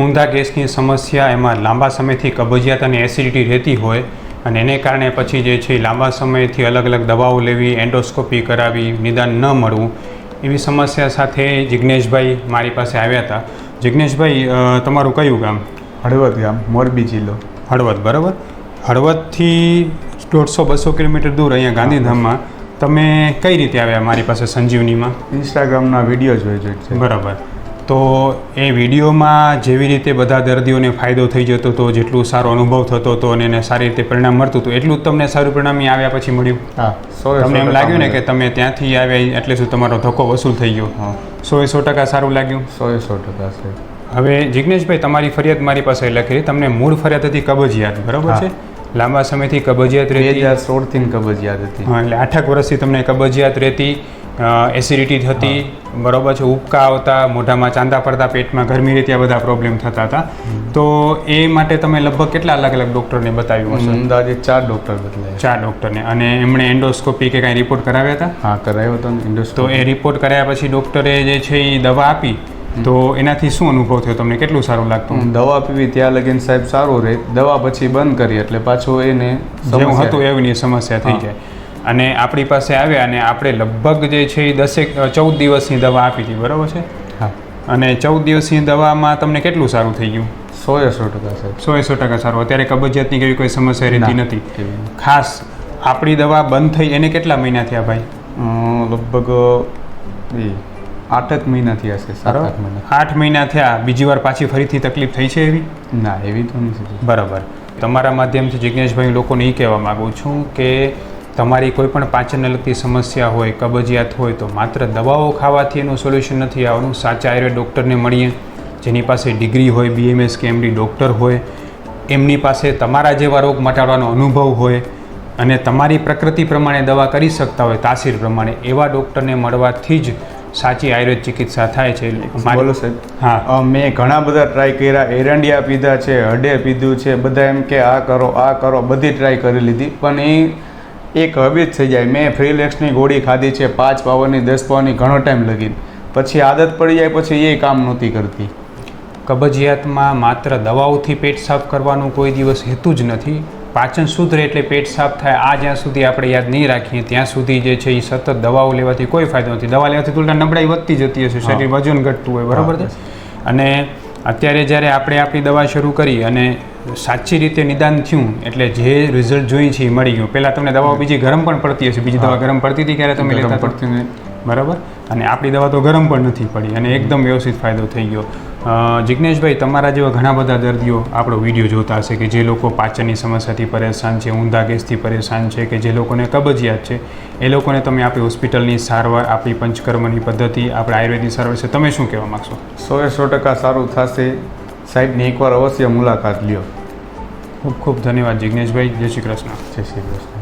ઊંધા ગેસની સમસ્યા એમાં લાંબા સમયથી કબજિયાત અને એસિડિટી રહેતી હોય અને એને કારણે પછી જે છે લાંબા સમયથી અલગ અલગ દવાઓ લેવી એન્ડોસ્કોપી કરાવી નિદાન ન મળવું એવી સમસ્યા સાથે જિજ્ઞેશભાઈ મારી પાસે આવ્યા હતા. જિજ્ઞેશભાઈ તમારું કયું ગામ? હળવદ ગામ મોરબી જિલ્લો. હળવદ બરાબર. હળવદથી દોઢસો બસો કિલોમીટર દૂર અહીંયા ગાંધીધામમાં. તમે કઈ રીતે આવ્યા મારી પાસે સંજીવનીમાં? ઇન્સ્ટાગ્રામના વીડિયો જોઈ છે. બરાબર. તો એ વિડીયોમાં જેવી રીતે બધા દર્દીઓને ફાયદો થઈ જતો હતો જેટલું સારો અનુભવ થતો હતો અને એને સારી રીતે પરિણામ મળતું હતું એટલું જ તમને સારું પરિણામ આવ્યા પછી મળ્યું. તમને એમ લાગ્યું ને કે તમે ત્યાંથી આવ્યા એટલે શું તમારો ધક્કો વસૂલ થઈ ગયો? સો એ સો ટકા સારું લાગ્યું? સો એ સો ટકા હવે જિજ્ઞેશભાઈ તમારી ફરિયાદ મારી પાસે લખી તમને મૂળ ફરિયાદ હતી કબજિયાત બરાબર છે? લાંબા સમયથી કબજિયાત બે રહેતી. હજાર સોળથી કબજિયાત હતી. એટલે આઠક વર્ષથી તમને કબજિયાત રહેતી. એસિડિટી થતી બરોબર છે ઉબકા આવતા મોઢામાં ચાંદા પડતા પેટમાં ગરમી રહેતી આ બધા પ્રોબ્લેમ થતા હતા. તો એ માટે તમે લગભગ કેટલા અલગ અલગ ડૉક્ટરને બતાવ્યું હશે? અંદાજે ચાર ડૉક્ટર બદલાય. ચાર ડૉક્ટરને અને એમણે એન્ડોસ્કોપી કે કાંઈ રિપોર્ટ કરાવ્યા હતા? હા કરાયો હતો એન્ડોસ્કો તો એ રિપોર્ટ કરાયા પછી ડૉક્ટરે જે છે એ દવા આપી. તો એનાથી શું અનુભવ થયો તમને? કેટલું સારું લાગતું? દવા પીવી ત્યાં લગીને સાહેબ સારું રહે. દવા પછી બંધ કરી એટલે પાછો એને જેવું હતું એવી સમસ્યા થઈ જાય. અને આપણી પાસે આવ્યા અને આપણે લગભગ જે છે એ દસેક ચૌદ દિવસની દવા આપી હતી બરાબર છે? હા. અને ચૌદ દિવસની દવામાં તમને કેટલું સારું થઈ ગયું? સો એ સો ટકા સાહેબ સો સો ટકા સારું. અત્યારે કબજિયાતની કેવી કોઈ સમસ્યા રહેતી નથી. ખાસ આપણી દવા બંધ થઈ એને કેટલા મહિના થયા ભાઈ? લગભગ એ જ મહિના થયા છે સારો આઠ મહિના. આઠ મહિના થયા બીજી વાર પાછી ફરીથી તકલીફ થઈ છે એવી? ના એવી તો નથી. બરાબર. તમારા માધ્યમથી જિજ્ઞેશભાઈ લોકોને એ કહેવા માગું છું કે તમારી કોઈ પણ પાચનને લગતી સમસ્યા હોય કબજિયાત હોય તો માત્ર દવાઓ ખાવાથી એનું સોલ્યુશન નથી. આવવાનું સાચા આયુર્વેદ ડૉક્ટરને મળીએ. જેની પાસે ડિગ્રી હોય બીએમએસ કે એમડી ડૉક્ટર હોય એમની પાસે તમારા જેવા રોગ મટાડવાનો અનુભવ હોય અને તમારી પ્રકૃતિ પ્રમાણે દવા કરી શકતા હોય તાસીર પ્રમાણે એવા ડૉક્ટરને મળવાથી જ સાચી આયુર્વેદ ચિકિત્સા થાય છે. બોલો સાહેબ. હા. મેં ઘણા બધા ટ્રાય કર્યા. એરંડિયા પીધા છે હડે પીધું છે બધા એમ કે આ કરો આ કરો બધી ટ્રાય કરી લીધી. પણ એ એક હવે જ થઈ જાય. મેં ફ્રીલેક્સની ગોળી ખાધી છે. પાંચ પાવરની દસ પાવરની ઘણો ટાઈમ લગી પછી આદત પડી જાય પછી એ કામ નહોતી કરતી. કબજિયાતમાં માત્ર દવાઓથી પેટ સાફ કરવાનું કોઈ દિવસ હેતુ જ નથી. પાચન સુધરે એટલે પેટ સાફ થાય. આ જ્યાં સુધી આપણે યાદ નહીં રાખીએ ત્યાં સુધી જે છે એ સતત દવાઓ લેવાથી કોઈ ફાયદો નથી. દવા લેવાથી તુલના નબળાઈ વધતી જતી હશે. શરીર વજન ઘટતું હોય બરાબર છે? અને અત્યારે જ્યારે આપણે આપણી દવા શરૂ કરી અને સાચી રીતે નિદાન થયું એટલે જે રિઝલ્ટ જોઈએ છે એ મળી ગયું. પહેલાં તમને દવાઓ બીજી ગરમ પણ પડતી હશે. બીજી દવા ગરમ પડતી હતી ક્યારે તમે લેતા પડતી. બરાબર? અને આપણી દવા તો ગરમ પણ નથી પડી અને એકદમ વ્યવસ્થિત ફાયદો થઈ ગયો. જિજ્ઞેશભાઈ તમારા જેવા ઘણા બધા દર્દીઓ આપણો વીડિયો જોતા હશે કે જે લોકો પાચનની સમસ્યાથી પરેશાન છે ઊંધા ગેસથી પરેશાન છે કે જે લોકોને કબજિયાત છે એ લોકોને તમે આપણી હોસ્પિટલની સારવાર આપણી પંચકર્મની પદ્ધતિ આપણે આયુર્વેદની સારવાર છે તમે શું કહેવા માગશો? સો એ સો ટકા સારું થશે. સાહેબની એકવાર અવશ્ય મુલાકાત લ્યો. ખૂબ ખૂબ ધન્યવાદ જિજ્ઞેશભાઈ જય શ્રી કૃષ્ણ. જય શ્રી કૃષ્ણ.